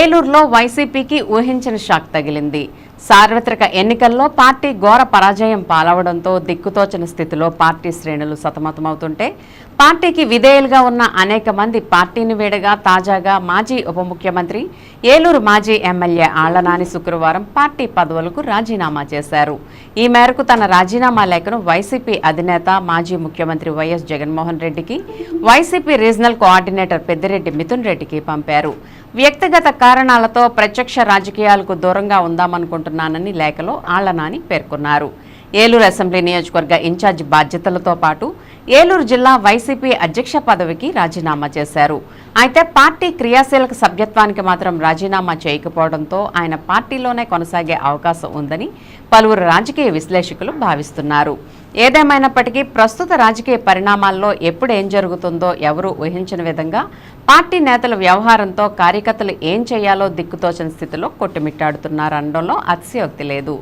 ఏలూరులో వైసీపీకి ఊహించిన షాక్ తగిలింది. సార్వత్రిక ఎన్నికల్లో పార్టీ ఘోర పరాజయం పాలవడంతో దిక్కుతోచని స్థితిలో పార్టీ శ్రేణులు సతమతమవుతుంటే పార్టీకి విధేయులుగా ఉన్న అనేక మంది పార్టీని వేడగా తాజాగా మాజీ ఉప ముఖ్యమంత్రి ఏలూరు మాజీ ఎమ్మెల్యే ఆళ్ళనాని శుక్రవారం పార్టీ పదవులకు రాజీనామా చేశారు. ఈ మేరకు తన రాజీనామా లేఖను వైసీపీ అధినేత మాజీ ముఖ్యమంత్రి వైఎస్ జగన్మోహన్ రెడ్డికి YCP regional coordinator Peddireddy Mithun రెడ్డికి పంపారు. వ్యక్తిగత కారణాలతో ప్రత్యక్ష రాజకీయాలకు దూరంగా ఉందామనుకుంటున్నానని లేఖలో ఆళ్ళనాని పేర్కొన్నారు. ఏలూరు అసెంబ్లీ నియోజకవర్గ ఇన్ఛార్జ్ బాధ్యతలతో పాటు ఏలూరు జిల్లా వైసీపీ అధ్యక్ష పదవికి రాజీనామా చేశారు. అయితే పార్టీ క్రియాశీలక సభ్యత్వానికి మాత్రం రాజీనామా చేయకపోవడంతో ఆయన పార్టీలోనే కొనసాగే అవకాశం ఉందని పలువురు రాజకీయ విశ్లేషకులు భావిస్తున్నారు. ఏదేమైనప్పటికీ ప్రస్తుత రాజకీయ పరిణామాల్లో ఎప్పుడు ఏం జరుగుతుందో ఎవరూ ఊహించని విధంగా పార్టీ నేతల వ్యవహారంతో కార్యకర్తలు ఏం చేయాలో దిక్కుతోచని స్థితిలో కొట్టుమిట్టాడుతున్నారనడంలో అతిశయోక్తి లేదు.